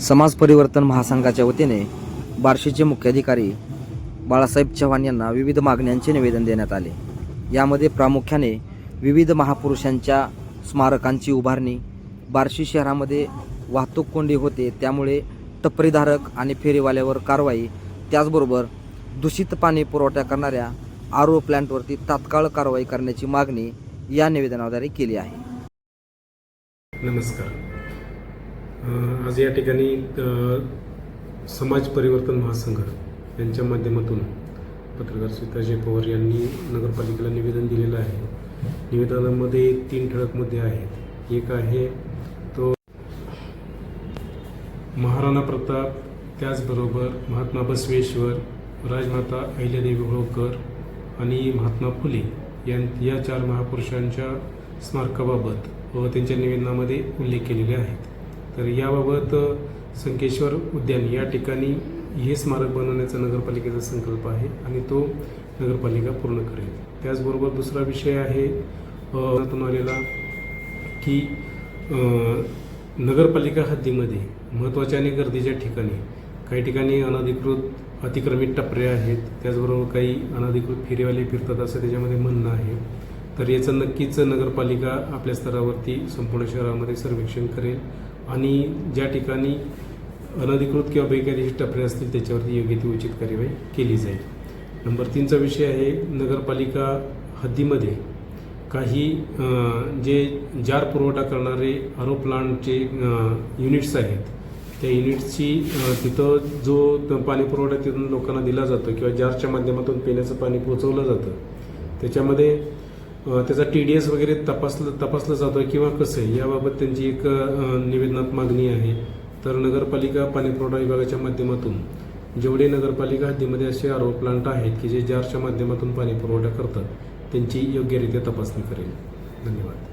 समाज परिवर्तन महासंघाच्या वतीने बार्शीचे मुख्याधिकारी बाळासाहेब चव्हाण यांना विविध मागण्यांचे निवेदन देण्यात आले. यामध्ये प्रामुख्याने विविध महापुरुषांच्या स्मारकांची उभारणी बार्शी शहरामध्ये वाहतूक कोंडी होते त्यामुळे टपरीधारक आणि फेरीवाल्यावर कारवाई त्याचबरोबर दूषित पाणी पुरवठा करणाऱ्या आर ओ प्लॅन्टवरती तात्काळ कारवाई करण्याची मागणी या निवेदनाद्वारे केली आहे. नमस्कार. आज या ठिकाणी समाज परिवर्तन महासंघ यांच्या माध्यमातून पत्रकार सीताजी पवार यांनी नगरपालिकेला निवेदन दिलेलं आहे. निवेदनामध्ये तीन ठळक मुद्दे आहेत. एक आहे तो महाराणा प्रताप त्याचबरोबर महात्मा बसवेश्वर राजमाता अहिल्यादेवी होळकर आणि महात्मा फुले यां या चार महापुरुषांच्या स्मारकाबाबत व त्यांच्या निवेदनामध्ये उल्लेख केलेले आहेत. तर याबाबत संकेश्वर उद्यान या ठिकाणी हे स्मारक बनवण्याचा नगरपालिकेचा संकल्प आहे आणि तो नगरपालिका पूर्ण करेल. त्याचबरोबर दुसरा विषय आहे आलेला की नगरपालिका हद्दीमध्ये महत्त्वाच्या आणि गर्दीच्या ठिकाणी काही ठिकाणी अनधिकृत अतिक्रमित टपरे आहेत त्याचबरोबर काही अनधिकृत फेरीवाले फिरतात असं त्याच्यामध्ये म्हणणं आहे. तर याचं नक्कीच नगरपालिका आपल्या स्तरावरती संपूर्ण शहरामध्ये सर्वेक्षण करेल. आणि ज्या ठिकाणी अनधिकृत किंवा बेकायदेशीर टपरे असतील त्याच्यावरती योग्य ती उचित कार्यवाही केली जाईल. नंबर तीनचा विषय आहे नगरपालिका हद्दीमध्ये काही जे जार पुरवठा करणारे आरो प्लांटचे युनिट्स आहेत त्या युनिट्सची तिथं जो पाणी पुरवठा तिथून लोकांना दिला जातो किंवा जारच्या माध्यमातून पिण्याचं पाणी पोहोचवलं जातं त्याच्यामध्ये त्याचा टी डी एस वगैरे तपासलं तपासलं जातं किंवा कसं आहे याबाबत त्यांची एक निवेदनात मागणी आहे. तर नगरपालिका पाणीपुरवठा विभागाच्या माध्यमातून जेवढे नगरपालिका हद्दीमध्ये असे आरो प्लांट आहेत की जे जारच्या माध्यमातून पाणीपुरवठा करतात त्यांची योग्यरित्या तपासणी करेल. धन्यवाद.